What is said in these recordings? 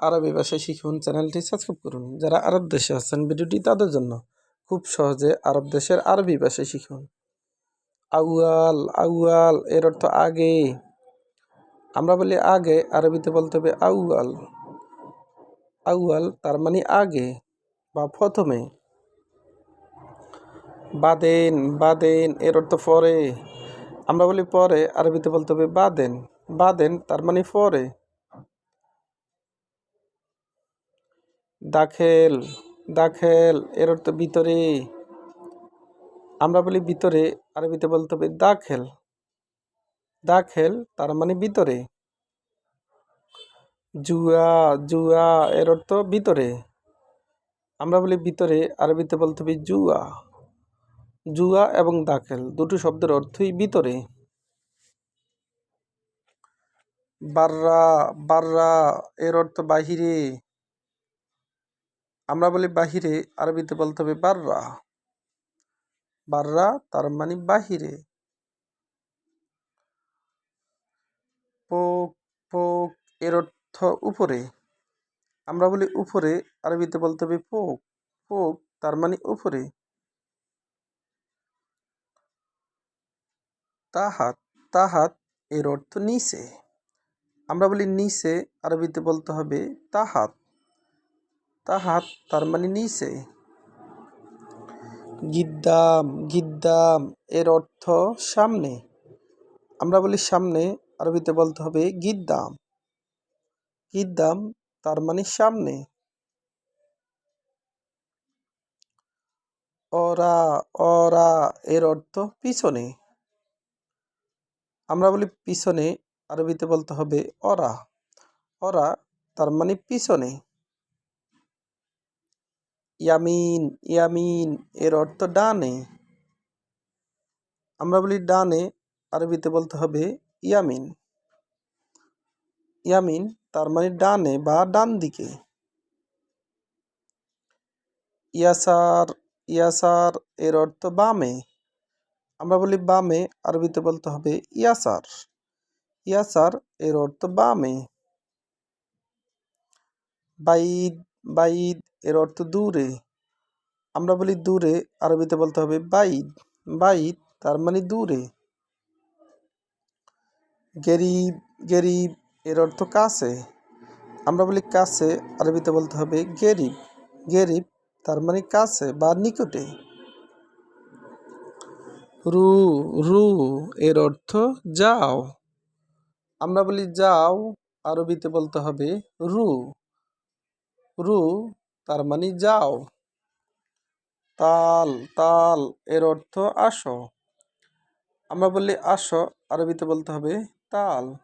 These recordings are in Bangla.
আরবি ভাষা শিখুন, চ্যানেলটি সাবস্ক্রাইব করুন। যারা আরব দেশে আছেন, ভিডিওটি তাদের জন্য খুব সহজে আরব দেশের আরবি ভাষা শিখুন। আউয়াল আউয়াল, এর অর্থ আগে। আমরা বলি আগে, আরবিতে বলতে হবে আউয়াল। আউয়াল তার মানে আগে বা প্রথমে। বাদেন বাদেন, এর অর্থ পরে। আমরা বলি পরে, আরবিতে বলতে হবে বাদেন। বাদেন তার মানে পরে। দাখেল দাখেল, এর অর্থ ভিতরে। আমরা বলি ভিতরে, আরবিতে বলতে হবে দাখেল। দাখেল, তার মানে ভিতরে। জুয়া জুয়া, এর অর্থ ভিতরে। আমরা বলি ভিতরে, আরবিতে বলতে হবে জুয়া। জুয়া এবং দাখেল, দুটো শব্দের অর্থই ভিতরে। বাররা বাররা, এর অর্থ বাহিরে। আমরা বলি বাহিরে, আরবিতে বলতে হবে বাররা। বাররা তার মানে বাহিরে। পোক পোক এর অর্থ উপরে। আমরা বলি উপরে, আরবিতে বলতে হবে পোক। পোক তার মানে উপরে। তাহাত তাহাত এর অর্থ নিচে। আমরা বলি নিচে, আরবিতে বলতে হবে তাহাত। তাহাত তার মানে নিচে গিদ্দাম গিদ্দাম এর অর্থ সামনে। আমরা বলি সামনে, আরবিতে বলতে হবে গিদ্দাম। গিদ্দাম তার মানে সামনে। অরা অরা এর অর্থ পিছনে। আমরা বলি পিছনে, আরবিতে বলতে হবে অরা। অরা তার মানে পিছনে। ইয়ামিন ইয়ামিন এর অর্থ ডানে। আমরা বলি ডানে, আরবিতে বলতে হবে ইয়ামিন। ইয়ামিন তার মানে ডানে বা ডান দিকে। ইয়াসার ইয়াসার এর অর্থ বামে। আমরা বলি বামে, আরবিতে বলতে হবে ইয়াসার। ইয়াসার এর অর্থ বামে। বাইদ বাইদ এর অর্থ দূরে। আমরা বলি দূরে, আরবিতে বলতে হবে বাইদ। বাইদ তার মানে দূরে। গেরিব গেরিব এর অর্থ কাছে। আমরা বলি কাছে, আরবিতে বলতে হবে গেরিব। গেরিব তার মানে কাছে বা নিকটে। রু রু এর অর্থ যাও। আমরা বলি যাও, আরবিতে বলতে হবে রু। রু, তার মানে যাও। তাল তাল, এর অর্থ আসো। আমরা বললি আসো, আরবিতে বলতে হবে তাল।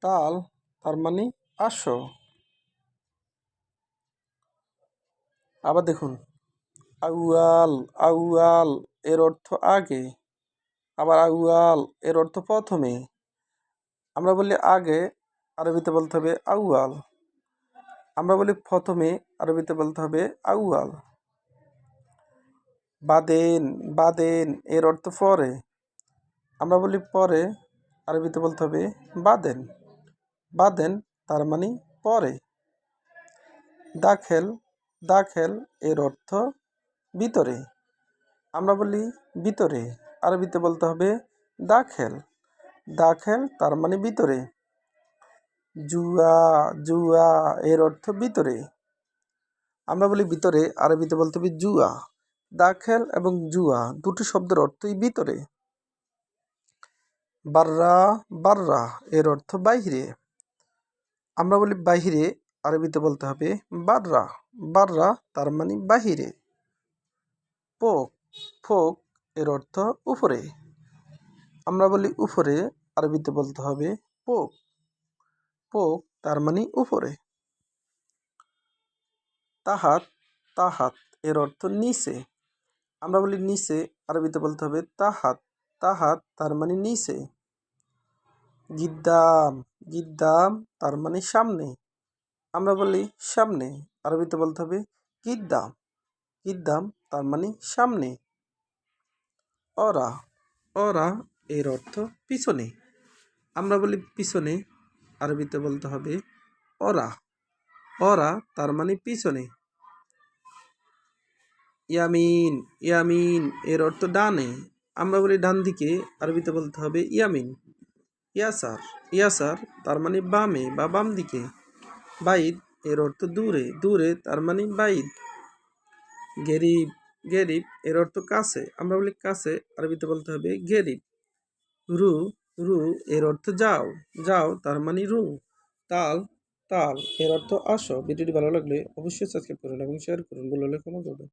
তাল, তার মানে আসো। আবার দেখুন। আউয়াল আউয়াল, এর অর্থ আগে। আবার আউয়াল, এর অর্থ প্রথমে। আমরা বলি আগে, আরবিতে বলতে হবে আউয়াল। আমরা বলি প্রথমে আরবিতে বলতে হবে আউয়াল। বাদেন বাদেন, এর অর্থ পরে। আমরা বলি পরে, আরবিতে বলতে হবে বাদেন। বাদেন তার মানে পরে। দাখেল দাখেল এর অর্থ ভিতরে। আমরা বলি ভিতরে, আরবিতে বলতে হবে দাখেল। দাখেল তার মানে ভিতরে। জুয়া জুয়া এর অর্থ ভিতরে। আমরা বলি ভিতরে, আরবিতে বলতে হবে জুয়া। দাখেল এবং জুয়া দুটি শব্দের অর্থই ভিতরে। বাররা বাররা এর অর্থ বাহিরে। আমরা বলি বাহিরে, আরবিতে বলতে হবে বাররা। বাররা তার মানে বাহিরে। পোক, ফোক এর অর্থ উপরে। আমরা বলি উপরে, আরবিতে বলতে হবে পোক। পোক তার মানে উপরে। তাহাত তাহাত, এর অর্থ নিচে। আমরা বলি নিচে, আরবিতে বলতে হবে তাহাত। তাহাত তার মানে নিচে। গিদ্দাম গিদ্দাম তার মানে সামনে। আমরা বলি সামনে, আরবিতে বলতে হবে গিদ্দাম। গিদ্দাম তার মানে সামনে। অরা অরা এর অর্থ পিছনে। আমরা বলি পিছনে আরবিতে বলতে হবে, অরা। অরা তার মানে পিছনে। ইয়ামিন ইয়ামিন, এর অর্থ ডানে। আমরা বলি ডান দিকে, আরবিতে বলতে হবে ইয়ামিন। ইয়াসার ইয়াসার তার মানে বামে বা বাম দিকে। বাইদ, এর অর্থ দূরে। দূরে তার মানে বাইদ। গেরিব গেরিব, এর অর্থ কাছে। আমরা বলি কাছে, আরবিতে বলতে হবে গেরিব। রু রু এর অর্থ যাও যাও, তার মানে রু। তাল তাল, এর অর্থ আসো। ভিডিওটি ভালো লাগলে অবশ্যই সাবস্ক্রাইব করুন এবং শেয়ার করুন। বলে ক্ষমা করবেন।